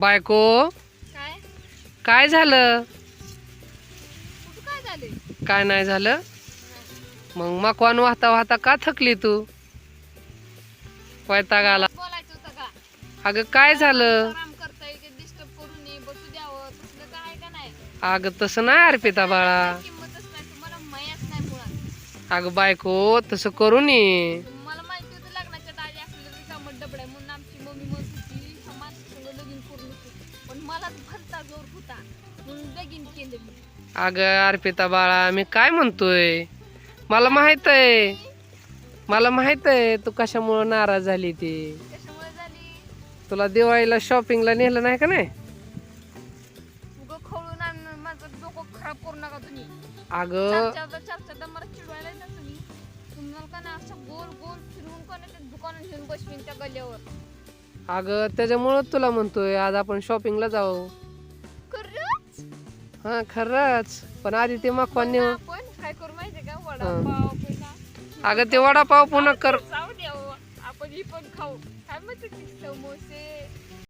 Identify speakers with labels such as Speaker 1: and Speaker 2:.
Speaker 1: बायको?
Speaker 2: काय?
Speaker 1: काय झालं?
Speaker 2: कुठं काय झाले?
Speaker 1: काय नाही झालं? मग मकवान वाहता वाहता का थकली तू? वैताग आला.
Speaker 2: बोलायचं होतं का?
Speaker 1: अगं काय झालं?
Speaker 2: आराम करता येईल डिस्टर्ब करू नये बसू द्यावं तसलं काय आहे का नाही?
Speaker 1: अगं तसं नाही अर्पिता बाळा.
Speaker 2: किंमतच नाही तुम्हाला मायाच नाही मुळात.
Speaker 1: अगं बायको तसं करू नये.
Speaker 2: मला माहिती होतं लग्नाच्या दाजी आपल्याला रिकामं डबडं आहे म्हणून आमची मम्मी म्हणत लगीन पण मलाच भरता जोर होता. म्हणून लगीन केलं मी.
Speaker 1: अगं अर्पिता बाळा मी काय म्हणतोय? मला माहीत आहे. मला माहीत आहे तू कशामुळं नाराज झाली ती?
Speaker 2: कशामुळे झाली?
Speaker 1: तुला दिवाळीला शॉपिंगला नेलं नाही का नाही?
Speaker 2: उगं खवळून आणून माझं डोकं खराब करू नका तुम्ही.
Speaker 1: अगं.
Speaker 2: चार चार मला चिडवायला ना तुम्ही. तुम्हाला का ना असं गोल गोल फिरवून का ना ते दुकानात घेऊन बसवीन त्या गल्ल्यावर
Speaker 1: अगं त्याच्यामुळं तुला म्हणतोय आज आपण शॉपिंगला जाऊ.
Speaker 2: खरंच?
Speaker 1: हा खरंच. पण आधी ते मकवान नेऊ
Speaker 2: आपण काय करू माहितीये का? वडापाव पुन्हा.
Speaker 1: अगं ते वडापाव पुन्हा कर
Speaker 2: जाऊ द्या हो. आपण ही पण खाऊ. काय म्हणते समोसे?